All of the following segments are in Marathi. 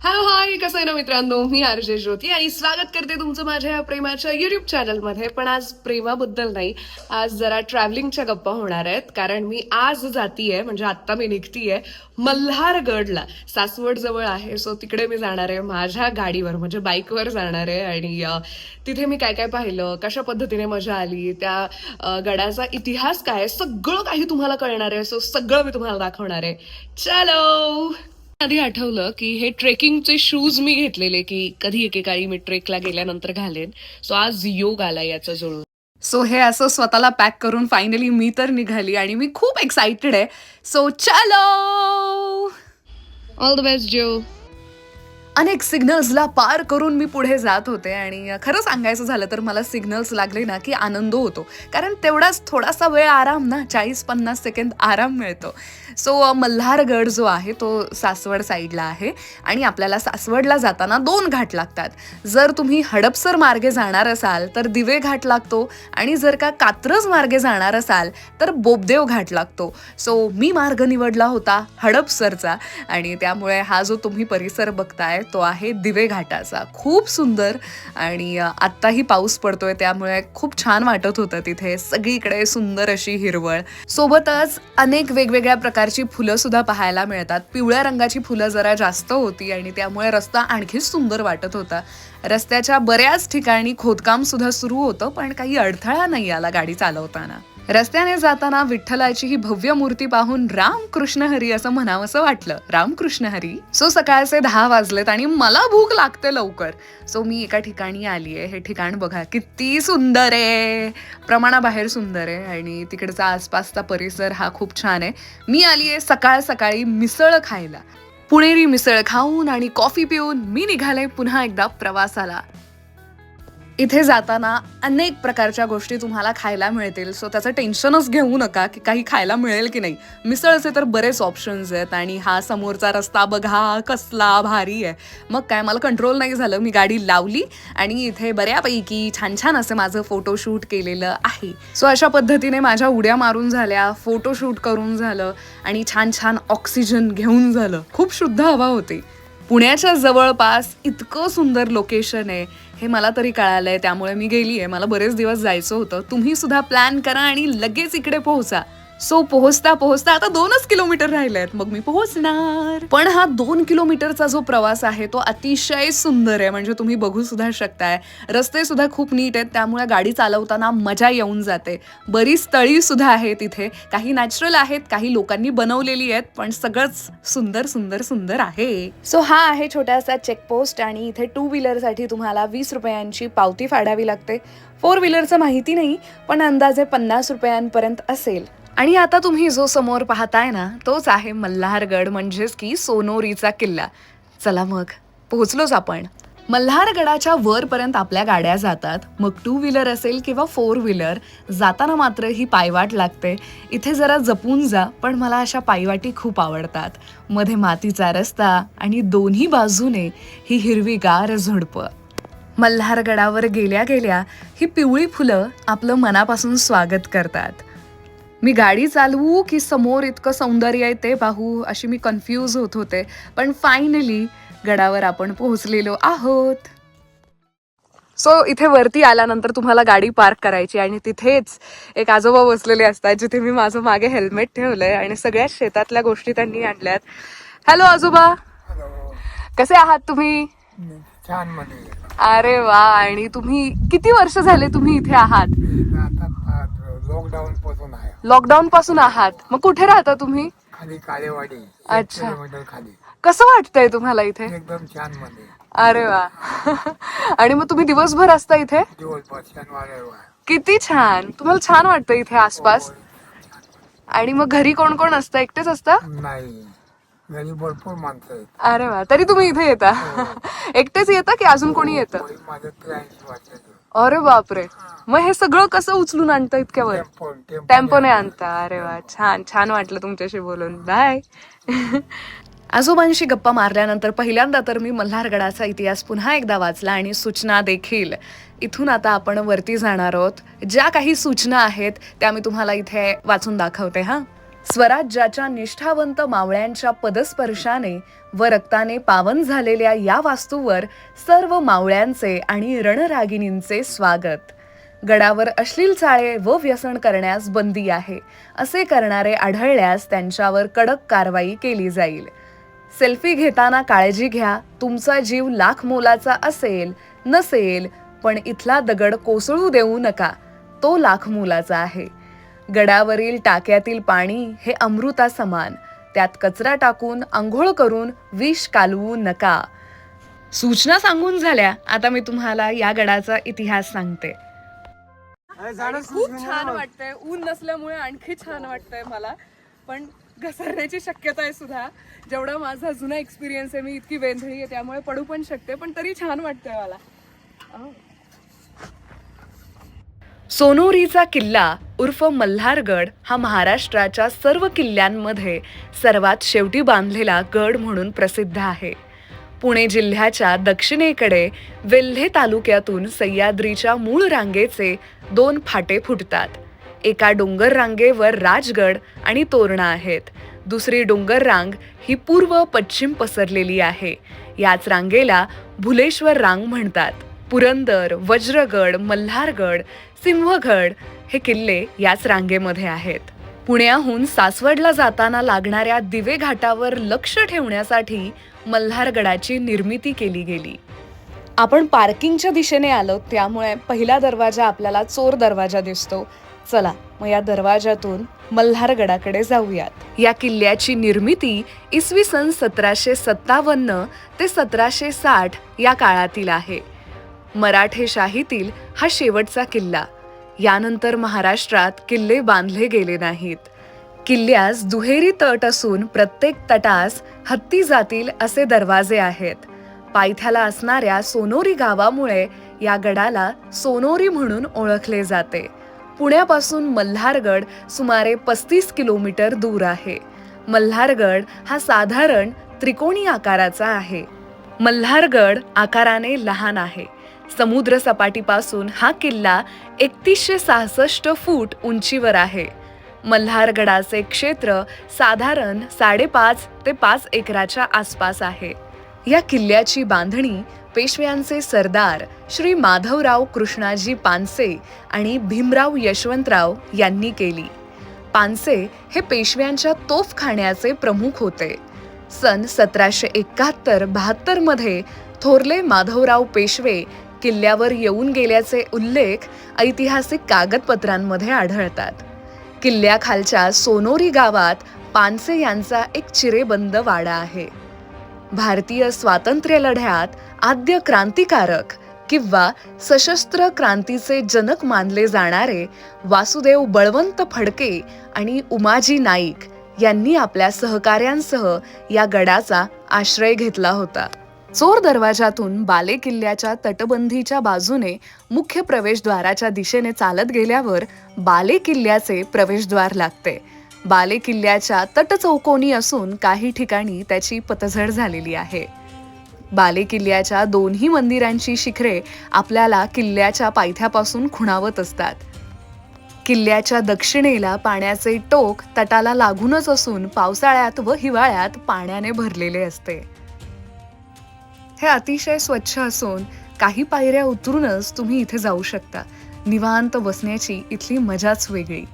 हॅलो हाय कसं आहे ना मित्रांनो? मी आरजे ज्योती आणि स्वागत करते तुमचं माझ्या या प्रेमाच्या युट्यूब चॅनलमध्ये पण आज प्रेमाबद्दल नाही आज जरा ट्रॅव्हलिंगच्या गप्पा होणार आहेत कारण मी आज जातीये म्हणजे आत्ता मी निघतीये मल्हारगडला. सासवड जवळ आहे सो तिकडे मी जाणार आहे माझ्या गाडीवर म्हणजे बाईकवर जाणार आहे आणि तिथे मी काय काय पाहिलं कशा पद्धतीने मजा आली त्या गडाचा इतिहास काय सगळं काही तुम्हाला कळणार आहे सो सगळं मी तुम्हाला दाखवणार आहे. चलो! आधी आठवलं की हे ट्रेकिंगचे शूज मी घेतलेले की कधी एकेकाळी मी ट्रेकला गेल्यानंतर घालेन. सो आज योग आला याचा जुळून सो हे असं स्वतःला पॅक करून फायनली मी तर निघाली आणि मी खूप एक्साइटेड आहे. सो चलो! ऑल द बेस्ट जो अनेक सिग्नल्सला पार करून मी पुढे जात होते आणि खरं सांगायचं झालं तर मला सिग्नल्स लागले ना की आनंद होतो. कारण तेवढाच थोडासा वेळ आराम ना चाळीस पन्नास सेकंद आराम मिळतो. सो मल्हारगड जो आहे तो सासवड साईडला आहे आणि आपल्याला सासवडला जाताना दोन घाट लागतात. जर तुम्ही हडपसर मार्गे जाणार असाल तर दिवे घाट लागतो आणि जर का कात्रज मार्गे जाणार असाल तर बोबदेव घाट लागतो. सो मी मार्ग निवडला होता हडपसरचा आणि त्यामुळे हा जो तुम्ही परिसर बघताय तो आहे दिवे घाटाचा. खूप सुंदर आणि आत्ताही पाऊस पडतोय त्यामुळे खूप छान वाटत होतं तिथे. सगळीकडे सुंदर अशी हिरवळ. सोबतच अनेक वेगवेगळ्या प्रकारची फुलं सुद्धा पाहायला मिळतात. पिवळ्या रंगाची फुलं जरा जास्त होती आणि त्यामुळे रस्ता आणखीच सुंदर वाटत होता. रस्त्याच्या बऱ्याच ठिकाणी खोदकाम सुद्धा सुरू होतं पण काही अडथळा नाही आला गाडी चालवताना. रस्त्याने जाताना विठ्ठलाची ही भव्य मूर्ती पाहून राम कृष्ण हरी असं म्हणावंसं वाटलं. राम कृष्ण हरी? सो सकाळचे दहा वाजलेत आणि मला भूक लागते लवकर. सो मी एका ठिकाणी आली आहे. हे ठिकाण बघा किती सुंदर आहे. प्रमाणाबाहेर सुंदर आहे आणि तिकडचा आसपासचा परिसर हा खूप छान आहे. मी आली आहे सकाळ सकाळी मिसळ खायला. पुणेरी मिसळ खाऊन आणि कॉफी पिऊन मी निघाले पुन्हा एकदा प्रवासाला. इथे जाताना अनेक प्रकारच्या गोष्टी तुम्हाला खायला मिळतील. सो त्याचं टेन्शनच घेऊ नका की काही खायला मिळेल की नाही. मिसळचे तर बरेच ऑप्शन्स आहेत आणि हा समोरचा रस्ता बघा कसला भारी आहे. मग काय मला कंट्रोल नाही झालं. मी गाडी लावली आणि इथे बऱ्यापैकी छान छान असं माझं फोटोशूट केलेलं आहे. सो अशा पद्धतीने माझ्या उड्या मारून झाल्या फोटोशूट करून झालं आणि छान छान ऑक्सिजन घेऊन झालं. खूप शुद्ध हवा होती. पुण्याच्या जवळपास इतकं सुंदर लोकेशन आहे. हे मला तरी कळालंय त्यामुळे मी गेली आहे मला बरेच दिवस जायचं होतं. तुम्ही सुद्धा प्लॅन करा आणि लगेच इकडे पोहोचा. सो पोहोचता पोहोचता आता दोनच किलोमीटर राहिले आहेत मग मी पोहोचणार. पण हा दोन किलोमीटरचा जो प्रवास आहे तो अतिशय सुंदर आहे. म्हणजे तुम्ही बघू सुद्धा शकताय. रस्ते सुद्धा खूप नीट आहेत. त्यामुळे गाडी चालवताना मजा येऊन जाते. बरीच तळी सुद्धा आहे तिथे काही नॅचरल आहेत काही लोकांनी बनवलेली आहेत पण सगळंच सुंदर सुंदर सुंदर आहे. सो हा आहे छोटासा चेकपोस्ट आणि इथे टू व्हीलरसाठी तुम्हाला वीस रुपयांची पावती फाडावी लागते. फोर व्हीलरचं माहिती नाही पण अंदाजे पन्नास रुपयांपर्यंत असेल. आणि आता तुम्ही जो समोर पाहताय ना तोच आहे मल्हारगड म्हणजेच की सोनोरीचा किल्ला. चला मग पोहोचलोच आपण. मल्हारगडाच्या वरपर्यंत आपल्या गाड्या जातात. मग टू व्हीलर असेल किंवा फोर व्हीलर जाताना मात्र ही पायवाट लागते. इथे जरा जपून जा पण मला अशा पायवाटी खूप आवडतात. मध्ये मातीचा रस्ता आणि दोन्ही बाजूने ही हिरवीगार झुडपं. मल्हारगडावर गेल्या गेल्या ही पिवळी फुलं आपलं मनापासून स्वागत करतात. मी गाडी चालवू की समोर इतकं सौंदर्य आहे ते पाहू अशी मी कन्फ्यूज होत होते. पण फायनली गडावर आपण पोहोचलेलो आहोत. सो इथे वरती आल्यानंतर तुम्हाला गाडी पार्क करायची आणि तिथेच एक आजोबा बसलेले असतात जिथे मी माझं मागे हेल्मेट ठेवलंय आणि सगळ्या शेतातल्या गोष्टी त्यांनी आणल्यात. हॅलो आजोबा. कसे आहात तुम्ही? छान अरे वा आणि तुम्ही किती वर्ष झाले तुम्ही इथे आहात? लॉकडाऊन पासून आहे. लॉकडाऊन पासून आहात. मग कुठे राहता तुम्ही? खाली काळेवाडी अच्छा. किलोमीटर खाली. कसं वाटतंय तुम्हाला इथे? एकदम छानमध्ये. अरे वा. आणि मग तुम्ही दिवसभर असता इथे? दिवसभर शनिवार रविवार. किती छान. तुम्हाला छान वाटतं इथे आसपास? आणि मग घरी कोण कोण असतं? एकटेच असतं? नाही. घरी भरपूर माणसं आहेत. अरे वा. तरी तुम्ही इथे येता. एकटेच येता की अजून कोणी येतं? वय माझं त्र्याऐंशी अरे बापरे. मग हे सगळं कसं उचलून आणतं इतक्यावर? टेम्पो टेम्पो टेम्पोने आणता. अरे वा छान छान वाटलं तुमच्याशी बोलून. बाय आजोबांशी गप्पा मारल्यानंतर पहिल्यांदा तर मी मल्हारगडाचा इतिहास पुन्हा एकदा वाचला आणि सूचना देखील. इथून आता आपण वरती जाणार आहोत. ज्या काही सूचना आहेत त्या मी तुम्हाला इथे वाचून दाखवते हा? स्वराज्याच्या निष्ठावंत मावळ्यांच्या पदस्पर्शाने व रक्ताने पावन झालेल्या या वास्तूवर सर्व मावळ्यांचे आणि रणरागिणींचे स्वागत. गडावर अश्लील चाळे व व्यसन करण्यास बंदी आहे असे करणारे आढळल्यास त्यांच्यावर कडक कारवाई केली जाईल. सेल्फी घेताना काळजी घ्या तुमचा जीव लाख मोलाचा असेल नसेल पण इथला दगड कोसळू देऊ नका तो लाख मोलाचा आहे. गडावरील टाक्यातील पाणी हे अमृता समान त्यात कचरा टाकून आंघोळ करून विष कालवू नका. सूचना सांगून झाल्या. आता मी तुम्हाला या गडाचा इतिहास सांगते. खूप छान वाटतंय. ऊन नसल्यामुळे आणखी छान वाटतंय मला. पण घसरण्याची शक्यता आहे सुद्धा. जेवढा माझा जुना एक्सपिरियन्स आहे मी इतकी वेंधळी आहे त्यामुळे पडू पण शकते पण तरी छान वाटतंय मला. सोनोरीचा किल्ला उर्फ मल्हारगड हा महाराष्ट्राच्या सर्व किल्ल्यांमध्ये सर्वात शेवटी बांधलेला गड म्हणून प्रसिद्ध आहे. पुणे जिल्ह्याच्या दक्षिणेकडे वेल्हे तालुक्यातून सह्याद्रीच्या मूळ रांगेचे दोन फाटे फुटतात. एका डोंगर रांगेवर राजगड आणि तोरणा आहेत. दुसरी डोंगर रांग ही पूर्व पश्चिम पसरलेली आहे. याच रांगेला भुलेश्वर रांग म्हणतात. पुरंदर वज्रगड मल्हारगड सिंहगड हे किल्ले याच रांगेमध्ये आहेत. पुण्याहून सासवडला जाताना लागणाऱ्या दिवे घाटावर लक्ष ठेवण्यासाठी मल्हारगडाची निर्मिती केली गेली. आपण पार्किंगच्या दिशेने आलो त्यामुळे पहिला दरवाजा आपल्याला चोर दरवाजा दिसतो. चला मग या दरवाजातून मल्हारगडाकडे जाऊयात. या किल्ल्याची निर्मिती इसवी सन सतराशे सत्तावन्न ते सतराशे साठ या काळातील आहे. मराठेशाहीतील हा शेवटचा किल्ला. यानंतर महाराष्ट्रात किल्ले बांधले गेले नाहीत. किल्ल्यास दुहेरी तट असून प्रत्येक तटास हत्ती जातील असे दरवाजे आहेत. पायथ्याला असणाऱ्या सोनोरी गावामुळे या गडाला सोनोरी म्हणून ओळखले जाते. पुण्यापासून मल्हारगड सुमारे पस्तीस किलोमीटर दूर आहे. मल्हारगड हा साधारण त्रिकोणी आकाराचा आहे. मल्हारगड आकाराने लहान आहे. समुद्र सपाटीपासून हा किल्ला एकतीसशे सहासष्ट फूट उंचीवर आहे. मल्हारगडाचे क्षेत्र साधारण साडेपाच ते पाच एकराच्या आसपास आहे. या किल्ल्याची बांधणी पेशव्यांचे सरदार श्री माधवराव कृष्णाजी पानसे आणि भीमराव यशवंतराव यांनी केली. पानसे हे पेशव्यांच्या तोफखान्याचे प्रमुख होते. सन सतराशे एकाहत्तर बहात्तरमध्ये थोरले माधवराव पेशवे किल्ल्यावर येऊन गेल्याचे उल्लेख ऐतिहासिक कागदपत्रांमध्ये आढळतात. किल्ल्याखालच्या सोनोरी गावात पानसे यांचा एक चिरेबंद वाडा आहे. भारतीय स्वातंत्र्य लढ्यात आद्य क्रांतिकारक किंवा सशस्त्र क्रांतीचे जनक मानले जाणारे वासुदेव बळवंत फडके आणि उमाजी नाईक यांनी आपल्या सहकाऱ्यांसह या गडाचा आश्रय घेतला होता. चोर दरवाजातून बाले किल्ल्याच्या तटबंदीच्या बाजूने मुख्य प्रवेशद्वाराच्या दिशेने चालत गेल्यावर बाले किल्ल्याचे प्रवेशद्वार लागते. बाले किल्ल्याच्या तटचौकोनी असून काही ठिकाणी त्याची पतझड झालेली आहे. बाले किल्ल्याच्या दोन्ही मंदिरांची शिखरे आपल्याला किल्ल्याच्या पायथ्यापासून खुणावत असतात. किल्ल्याच्या दक्षिणेला पाण्याचे टोक तटाला लागूनच असून पावसाळ्यात व हिवाळ्यात पाण्याने भरलेले असते. हे अतिशय स्वच्छ असून काही पायऱ्या उतरूनच तुम्ही इथे जाऊ शकता. निवांत बसण्याची इथली मजाच वेगळी.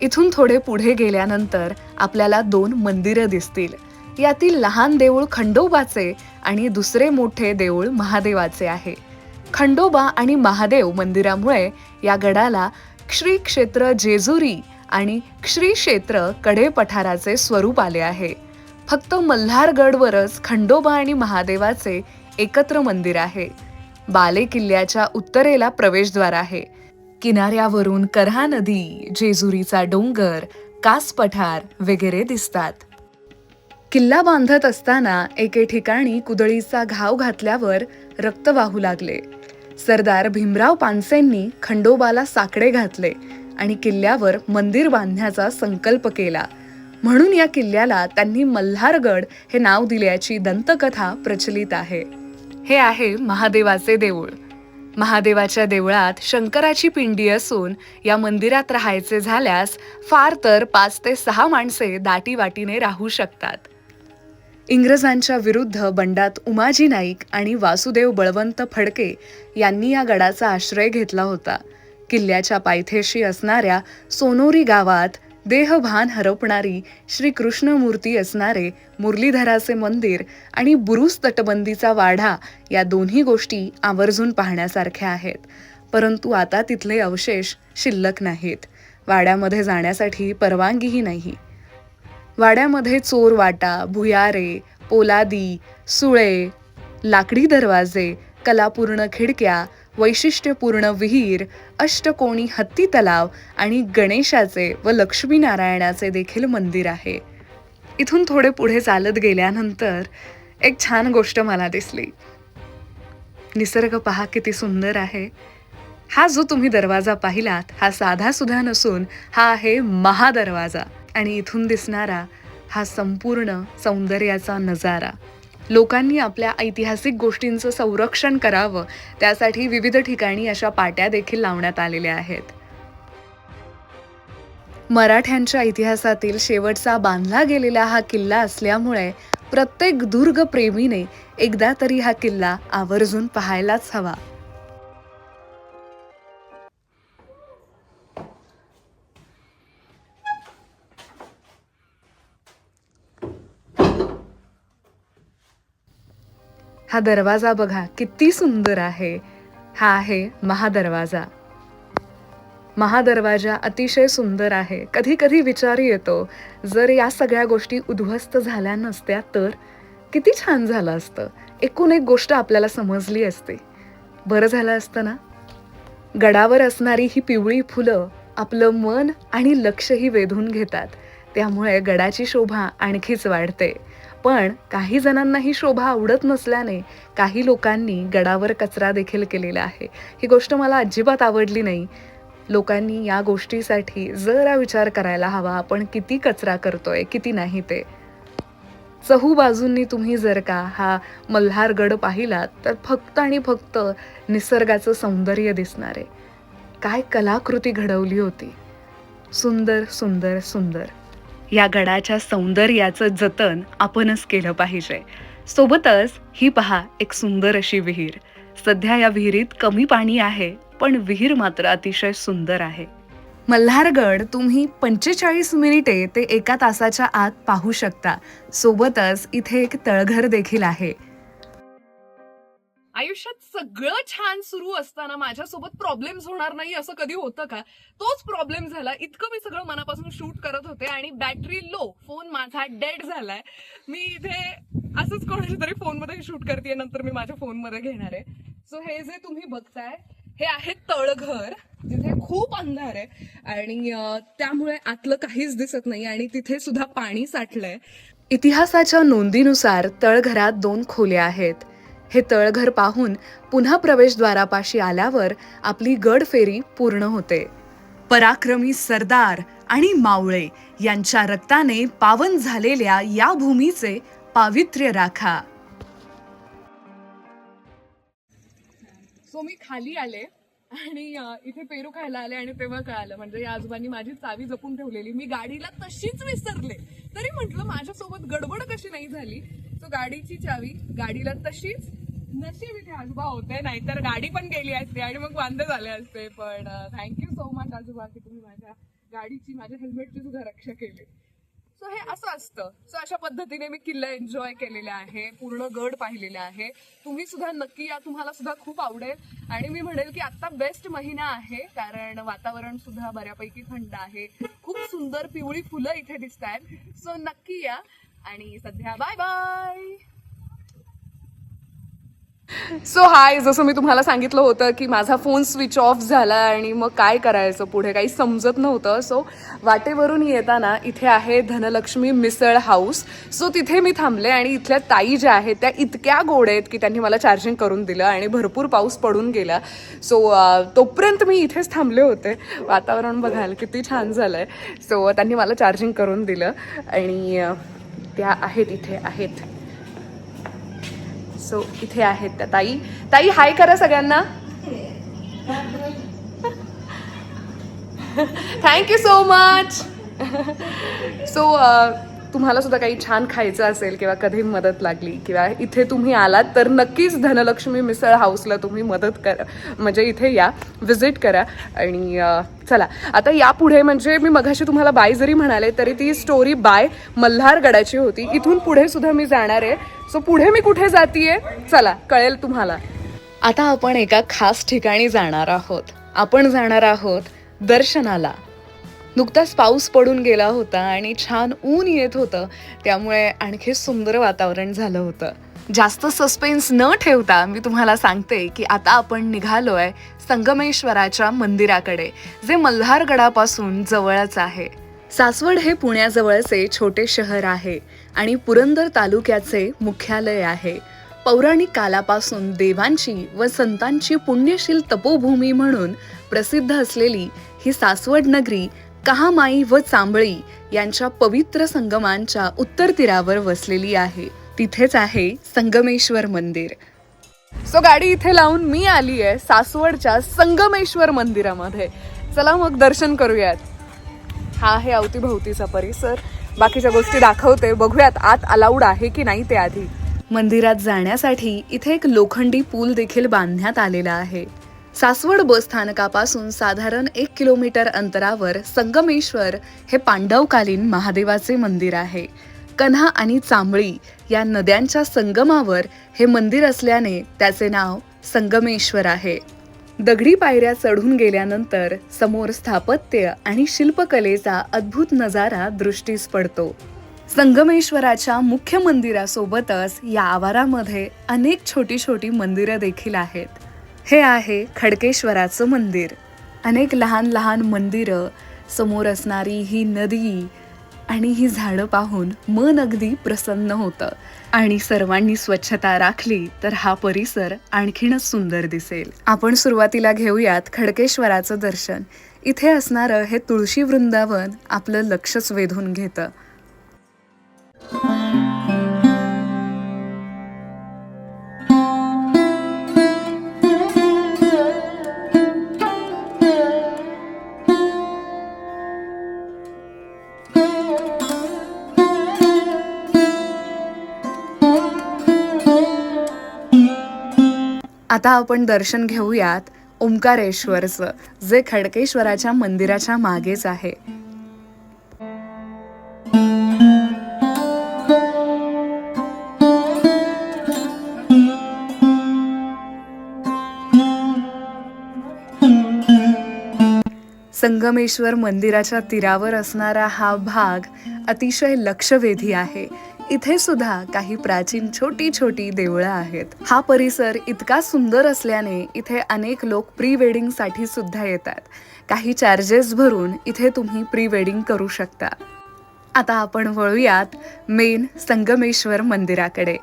इथून थोडे पुढे गेल्यानंतर आपल्याला दोन मंदिरं दिसतील. यातील लहान देऊळ खंडोबाचे आणि दुसरे मोठे देऊळ महादेवाचे आहे. खंडोबा आणि महादेव मंदिरामुळे या गडाला श्री क्षेत्र जेजुरी आणि श्री क्षेत्रकडे पठाराचे स्वरूप आले आहे. फक्त मल्हारगडवरच खंडोबा आणि महादेवाचे एकत्र मंदिर आहे. बाले किल्ल्याच्या उत्तरेला प्रवेशद्वार आहे. किनाऱ्यावरून करहा नदी जेजुरीचा डोंगर कास पठार वगैरे दिसतात. किल्ला बांधत असताना एके ठिकाणी कुदळीचा घाव घातल्यावर रक्त वाहू लागले. सरदार भीमराव पानसेंनी खंडोबाला साकडे घातले आणि किल्ल्यावर मंदिर बांधण्याचा संकल्प केला. म्हणून या किल्ल्याला त्यांनी मल्हारगड हे नाव दिल्याची दंतकथा प्रचलित आहे. हे आहे महादेवाचे देऊळ. महादेवाच्या देवळात शंकराची पिंडी असून या मंदिरात राहायचे झाल्यास फार तर पाच ते सहा माणसे दाटीवाटीने राहू शकतात. इंग्रजांच्या विरुद्ध बंडात उमाजी नाईक आणि वासुदेव बळवंत फडके यांनी या गडाचा आश्रय घेतला होता. किल्ल्याच्या पायथ्याशी असणाऱ्या सोनोरी गावात देहभान हरपणारी श्रीकृष्णमूर्ती असणारे मुरलीधराचे मंदिर आणि बुरुज तटबंदीचा वाढा या दोन्ही गोष्टी आवर्जून पाहण्यासारख्या आहेत. परंतु आता तिथले अवशेष शिल्लक नाहीत. वाड्यामध्ये जाण्यासाठी परवानगीही नाही. वाड्यामध्ये चोर वाटा भुयारे पोलादी सुळे लाकडी दरवाजे कलापूर्ण खिडक्या वैशिष्ट्यपूर्ण विहीर अष्टकोणी हत्ती तलाव आणि गणेशाचे व लक्ष्मीनारायणाचे देखील मंदिर आहे. इथून थोडे पुढे चालत गेल्यानंतर एक छान गोष्ट मला दिसली. निसर्ग पहा किती सुंदर आहे. हा जो तुम्ही दरवाजा पाहिलात हा साधा सुद्धा नसून हा आहे महादरवाजा आणि इथून दिसणारा हा संपूर्ण सौंदर्याचा नजारा. लोकांनी आपल्या ऐतिहासिक गोष्टींचं संरक्षण करावं. त्यासाठी विविध ठिकाणी अशा पाट्या देखील लावण्यात आलेल्या आहेत. मराठ्यांच्या इतिहासातील शेवटचा बांधला गेलेला हा किल्ला असल्यामुळे प्रत्येक दुर्ग प्रेमीने एकदा तरी हा किल्ला आवर्जून पाहायलाच हवा. हा दरवाजा बघा किती सुंदर आहे. हा आहे महादरवाजा. महादरवाजा अतिशय सुंदर आहे. कधी कधी विचार येतो जर या सगळ्या गोष्टी उद्ध्वस्त झाल्या नसत्या तर? किती छान झालं असतं. एकूण एक गोष्ट आपल्याला समजली असते. बरं झालं असतं ना? गडावर असणारी ही पिवळी फुलं आपलं मन आणि लक्षही वेधून घेतात. त्यामुळे गडाची शोभा आणखीच वाढते. पण काही जणांना ही शोभा आवडत नसल्याने काही लोकांनी गडावर कचरा देखील केलेला आहे. ही गोष्ट मला अजिबात आवडली नाही. लोकांनी या गोष्टीसाठी जरा विचार करायला हवा. आपण किती कचरा करतोय किती नाही ते. चहू बाजूंनी तुम्ही जर का हा मल्हारगड पाहिलात तर फक्त आणि फक्त निसर्गाचं सौंदर्य दिसणार. आहे काय कलाकृती घडवली होती. सुंदर सुंदर सुंदर. या गडाच्या सौंदर्याचं जतन आपणच केलं पाहिजे. सोबतच ही पहा एक सुंदर अशी विहीर. सध्या या विहिरीत कमी पाणी आहे पण विहीर मात्र अतिशय सुंदर आहे. मल्हारगड तुम्ही पंचेचाळीस मिनिटे ते एका तासाच्या आत पाहू शकता. सोबतच इथे एक तळघर देखील आहे. आयुष्यात सगळं छान सुरू असताना माझ्यासोबत प्रॉब्लेम्स होणार नाही असं कधी होतं का? तोच प्रॉब्लेम झाला. इतकं मी सगळं मनापासून शूट करत होते आणि बॅटरी लो फोन माझा डेड झालाय. मी इथे असंच कोणाच्या तरी फोनमध्ये शूट करते नंतर मी माझ्या फोनमध्ये घेणार आहे. सो हे जे तुम्ही बघताय हे आहे तळघर जिथे खूप अंधार आहे. आणि त्यामुळे आतलं काहीच दिसत नाही आणि तिथे सुद्धा पाणी साठलंय. इतिहासाच्या नोंदीनुसार तळघरात दोन खोल्या आहेत. हे तळघर पाहून पुन्हा प्रवेशद्वारापाशी आल्यावर आपली गड फेरी पूर्ण होते. पराक्रमी सरदार आणि मावळे यांच्या रक्ताने पावन झालेल्या या भूमीचे पावित्र्य राखा. सो मी खाली आले आणि इथे पेरू खायला आले आणि तेव्हा कळालं. म्हणजे या आजोबांनी माझी चावी जपून ठेवलेली. मी गाडीला तशीच विसरले. तरी म्हटलं माझ्यासोबत गडबड कशी नाही झाली? सो गाडीची चावी गाडीला तशीच नशीब इथे आजोबा होते नाहीतर गाडी पण गेली असते आणि मग वांदे झाले असते. पण थँक्यू सो मच आजोबा की तुम्ही माझ्या गाडीची माझ्या हेल्मेटची सुद्धा रक्षा केली. सो हे असं असतं. सो अशा पद्धतीने मी किल्ला एन्जॉय केलेला आहे पूर्ण गड पाहिलेला आहे. तुम्ही सुद्धा नक्की या तुम्हाला सुद्धा खूप आवडेल. आणि मी म्हणेल की आता बेस्ट महिना आहे कारण वातावरण सुद्धा बऱ्यापैकी थंड आहे. खूप सुंदर पिवळी फुलं इथे दिसत आहेत सो नक्की या. आणि सध्या बाय बाय सो हाय जसं मी तुम्हाला सांगितलं होतं की माझा फोन स्विच ऑफ झाला आणि मग काय करायचं पुढे काही समजत नव्हतं. सो वाटेवरून येताना इथे आहे धनलक्ष्मी मिसळ हाऊस सो तिथे मी थांबले आणि इथल्या ताई ज्या आहेत त्या इतक्या गोड आहेत की त्यांनी मला चार्जिंग करून दिलं आणि भरपूर पाऊस पडून गेला. सो तोपर्यंत मी इथेच थांबले होते. वातावरण बघाल किती छान झालं आहे सो त्यांनी मला चार्जिंग करून दिलं आणि त्या आहेत इथे आहेत. सो इथे आहेत त्या ताई. ताई हाय करा सगळ्यांना. थँक्यू सो मच सो तुम्हाला सुद्धा काही छान खायचं असेल किंवा कधी मदत लागली किंवा इथे तुम्ही आलात तर नक्कीच धनलक्ष्मी मिसळ हाऊसला तुम्ही मदत करा. म्हणजे इथे या. व्हिजिट करा. आणि चला. आता यापुढे म्हणजे मी मघाशी तुम्हाला बाय जरी म्हणाले तरी ती स्टोरी बाय मल्हारगडाची होती. इथून पुढे सुद्धा मी जाणार आहे. सो पुढे मी कुठे जातीये? चला कळेल तुम्हाला. आता आपण एका खास ठिकाणी जाणार आहोत. आपण जाणार आहोत दर्शनाला. नुकताच पाऊस पडून गेला होता आणि छान ऊन येत होतं. त्यामुळे आणखी सुंदर वातावरण झालं होतं. जास्त सस्पेन्स न ठेवता मी तुम्हाला सांगते की आता आपण निघालोय संगमेश्वराच्या मंदिराकडे जे मल्हारगडापासून जवळच आहे. सासवड हे पुण्याजवळचे छोटे शहर आहे आणि पुरंदर तालुक्याचे मुख्यालय आहे. पौराणिक कालापासून देवांची व संतांची पुण्यशील तपोभूमी म्हणून प्रसिद्ध असलेली ही सासवड नगरी कहामाई व चांबळी यांच्या पवित्र संगमांच्या उत्तर तीरावर वसलेली आहे. तिथेच आहे संगमेश्वर मंदिर. सो गाडी इथे लावून मी आली आहे सासवडच्या संगमेश्वर मंदिरामध्ये. चला मग दर्शन करूयात. हा आहे अवतीभोवतीचा परिसर. बाकीच्या गोष्टी दाखवते. बघूयात आत अलाउड आहे की नाही ते आधी. मंदिरात जाण्यासाठी इथे एक लोखंडी पूल देखील बांधण्यात आलेला आहे. सासवड बस स्थानकापासून साधारण एक किलोमीटर अंतरावर संगमेश्वर हे पांडवकालीन महादेवाचे मंदिर आहे. कन्हा आणि चांबळी या नद्यांच्या संगमावर हे मंदिर असल्याने त्याचे नाव संगमेश्वर आहे. दगडी पायऱ्या चढून गेल्यानंतर समोर स्थापत्य आणि शिल्पकलेचा अद्भुत नजारा दृष्टीस पडतो. संगमेश्वराच्या मुख्य मंदिरासोबतच या आवारामध्ये अनेक छोटी छोटी मंदिरं देखील आहेत. हे आहे खडकेश्वराचं मंदिर. अनेक लहान लहान मंदिरं समोर असणारी ही नदी आणि ही झाडं पाहून मन अगदी प्रसन्न होतं. आणि सर्वांनी स्वच्छता राखली तर हा परिसर आणखीनच सुंदर दिसेल. आपण सुरुवातीला घेऊयात खडकेश्वराचं दर्शन. इथे असणारं हे तुळशी वृंदावन आपलं लक्षच वेधून घेतं. आता आपण दर्शन घेऊयात ओंकारेश्वरचं जे खडकेश्वराच्या मंदिराच्या मागेच आहे. संगमेश्वर मंदिराच्या तीरावर असणारा हा भाग अतिशय लक्षवेधी आहे. इथे सुद्धा काही प्राचीन छोटी छोटी देवळं आहेत. हा परिसर इतका सुंदर असल्याने इथे अनेक लोक प्री वेडिंगसाठी सुद्धा येतात. काही चार्जेस भरून इथे तुम्ही प्री वेडिंग करू शकता. आता आपण वळूयात मेन संगमेश्वर मंदिराकडे.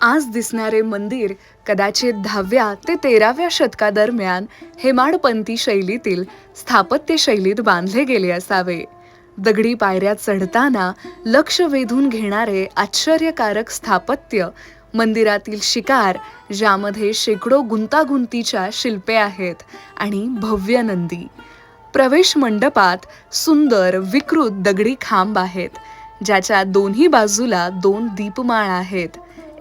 आज दिसणारे मंदिर कदाचित दहाव्या ते तेराव्या शतकादरम्यान हेमाडपंथी शैलीतील स्थापत्य शैलीत बांधले गेले असावे. दगडी पायऱ्या चढताना लक्ष वेधून घेणारे आश्चर्यकारक स्थापत्य मंदिरातील शिकार ज्यामध्ये शेकडो गुंतागुंतीच्या शिल्पे आहेत आणि भव्य नंदी. प्रवेश मंडपात सुंदर विकृत दगडी खांब आहेत ज्याच्या दोन्ही बाजूला दोन दीपमाळ आहेत.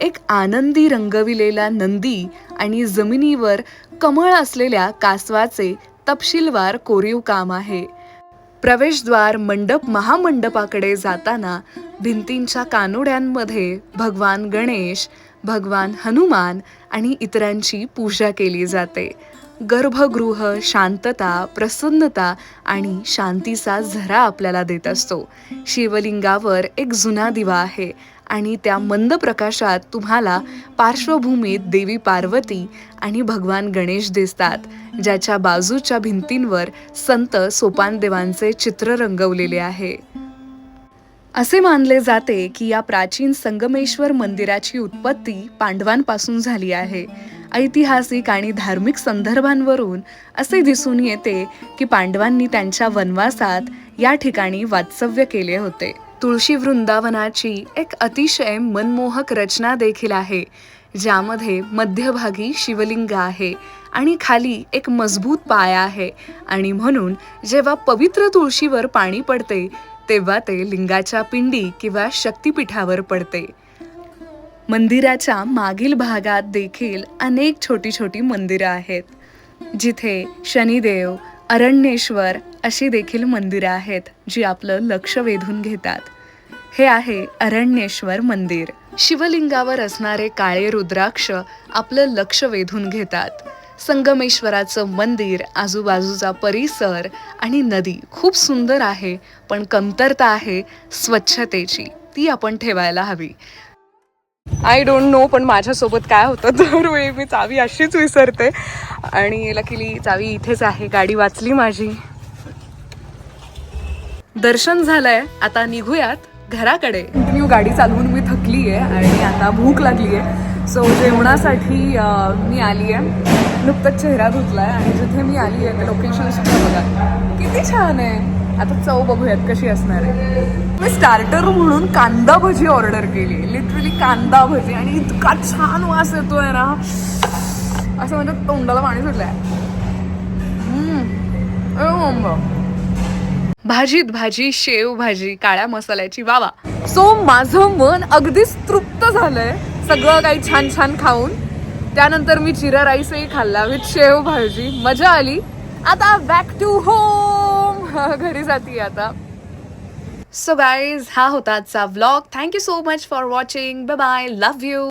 एक आनंदी रंगविलेला नंदी आणि जमिनीवर कमळ असलेल्या कासवाचे तपशीलवार कोरीव काम आहे. प्रवेशद्वार मंडप महामंडपाकडे जाताना भिंतींच्या कानोड्यांमध्ये भगवान गणेश भगवान हनुमान आणि इतरांची पूजा केली जाते. गर्भगृह शांतता प्रसन्नता आणि शांतीचा झरा आपल्याला देत असतो. शिवलिंगावर एक जुना दिवा आहे. आणि त्या मंद प्रकाशात तुम्हाला पार्श्वभूमीत देवी पार्वती आणि भगवान गणेश दिसतात ज्याच्या बाजूच्या भिंतींवर संत सोपानदेवांचे चित्र रंगवलेले आहे. असे मानले जाते की या प्राचीन संगमेश्वर मंदिराची उत्पत्ती पांडवांपासून झाली आहे. ऐतिहासिक आणि धार्मिक संदर्भांवरून असे दिसून येते की पांडवांनी त्यांच्या वनवासात या ठिकाणी वास्तव्य केले होते. तुळशी वृंदावनाची एक अतिशय मनमोहक रचना देखील आहे ज्यामध्ये मध्यभागी शिवलिंग आहे आणि खाली एक मजबूत पाया आहे आणि म्हणून जेव्हा पवित्र तुळशीवर पाणी पडते तेव्हा ते लिंगाच्या पिंडी किंवा शक्तिपीठावर पडते. मंदिराच्या मागील भागात देखील अनेक छोटी छोटी मंदिरं आहेत जिथे शनिदेव अरण्येश्वर अशी देखील मंदिरं आहेत जी आपलं लक्ष वेधून घेतात. हे आहे अरण्येश्वर मंदिर. शिवलिंगावर असणारे काळे रुद्राक्ष आपलं लक्ष वेधून घेतात. संगमेश्वराचं मंदिर आजूबाजूचा परिसर आणि नदी खूप सुंदर आहे पण कमतरता आहे स्वच्छतेची. ती आपण ठेवायला हवी. आय डोंट नो पण माझ्यासोबत काय होतं दरवेळी मी चावी अशीच विसरते. आणि लकीली चावी इथेच आहे गाडी वाचली माझी. दर्शन झालंय. आता निघूयात घराकडे. कंटिन्यू गाडी चालवून मी थकली आहे आणि आता भूक लागली आहे सो जेवणासाठी अं, मी आली आहे नुकतंच चेहरा धुतलाय आणि जिथे मी आली आहे ते लोकेशन सुद्धा बघा. किती छान आहे. आता चव बघूयात कशी असणार आहे. मी स्टार्टर म्हणून कांदा भजी ऑर्डर केली लिटरली कांदा भजी. आणि इतका छान वास येतोय ना. असं म्हणजे तोंडाला पाणी सुटलंय. हम्म. अरे मम्मा. भाजीत भाजी शेव भाजी काळ्या मसाल्याची वावा. सो माझं मन अगदीच तृप्त झालंय सगळं काही छान छान खाऊन. त्यानंतर मी जिरा राईसही खाल्ला विथ शेव भाजी. मजा आली. आता बॅक टू होम घरी जाते आता. सो गाईज हा होता आजचा vlog thank you so much for watching bye bye love you